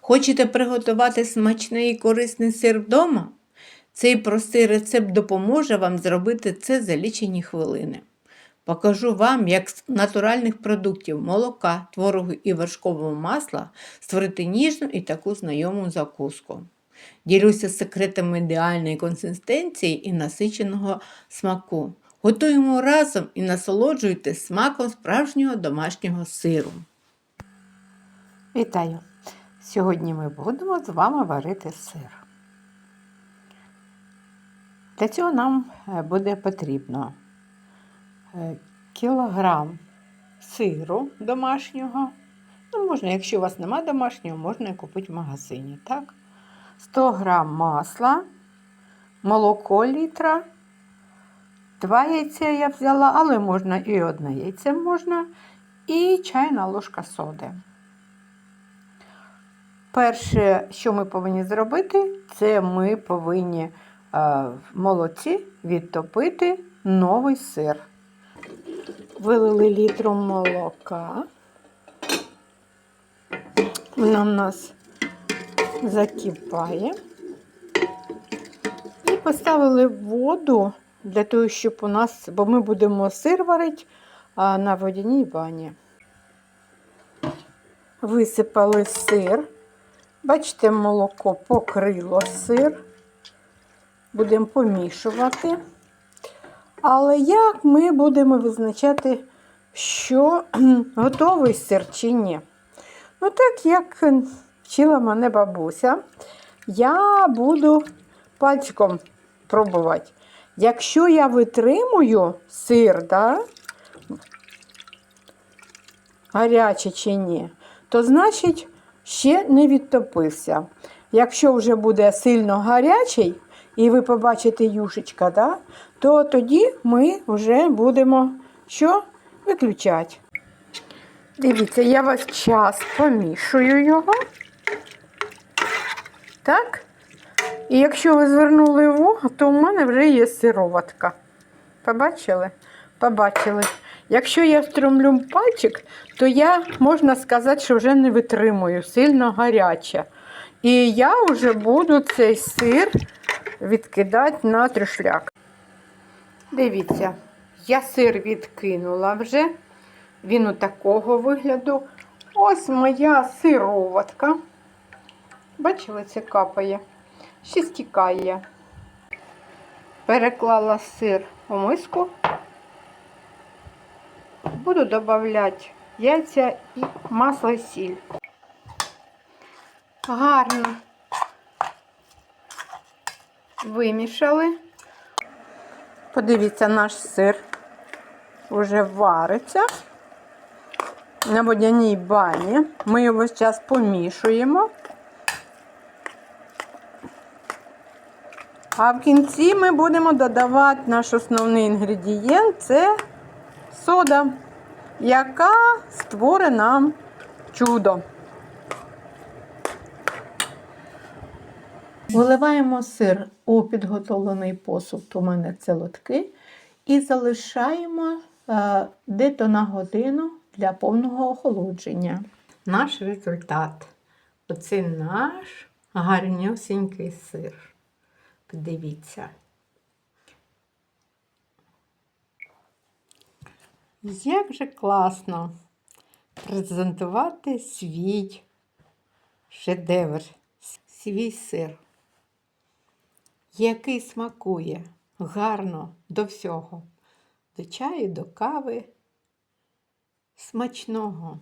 Хочете приготувати смачний і корисний сир вдома? Цей простий рецепт допоможе вам зробити це за лічені хвилини. Покажу вам, як з натуральних продуктів молока, творогу і вершкового масла створити ніжну і таку знайому закуску. Ділюся секретами ідеальної консистенції і насиченого смаку. Готуємо разом і насолоджуйтесь смаком справжнього домашнього сиру. Вітаю! Сьогодні ми будемо з вами варити сир. Для цього нам е, буде потрібно е, кілограм сиру домашнього. Ну, можна, якщо у вас немає домашнього, можна купити в магазині. Так? 100 грам масла, молоко літра, два яйця я взяла, але можна і одне яйце можна, і чайна ложка соди. Перше, що ми повинні зробити, це ми повинні е, в молоці відтопити новий сир. Вилили літру молока. Вона в нас закипає. І поставили воду для того, щоб у нас, бо ми будемо сир варити на водяній бані. Висипали сир. Бачите, молоко покрило сир. Будемо помішувати. Але як ми будемо визначати, що готовий сир чи ні? Ну, так як вчила мене бабуся, я буду пальчиком пробувати. Якщо я витримую сир, да, гарячий чи ні, то значить ще не відтопився. Якщо вже буде сильно гарячий, і ви побачите юшечка, да, то тоді ми вже будемо що? Виключати. Дивіться, я весь час помішую його. Так? І якщо ви звернули увагу, то у мене вже є сироватка. Побачили? Побачили. Якщо я встромлю пальчик, то я, можна сказати, що вже не витримую, сильно гаряча. І я вже буду цей сир відкидати на тришляк. Дивіться, я сир відкинула вже. Він у такого вигляду. Ось моя сироватка. Бачили, це капає. Ще стікає. Переклала сир у миску. Буду додавати яйця і масло і сіль. Гарно вимішали. Подивіться, наш сир вже вариться на водяній бані. Ми його час помішуємо. А в кінці ми будемо додавати наш основний інгредієнт це сода, яка створить нам чудо. Виливаємо сир у підготовлений посуд, у мене це лотки, і залишаємо е, дето на годину для повного охолодження. Наш результат. Оце наш гарнюсінький сир. Подивіться. Як же класно презентувати свій шедевр, свій сир, який смакує гарно до всього, до чаю, до кави. Смачного!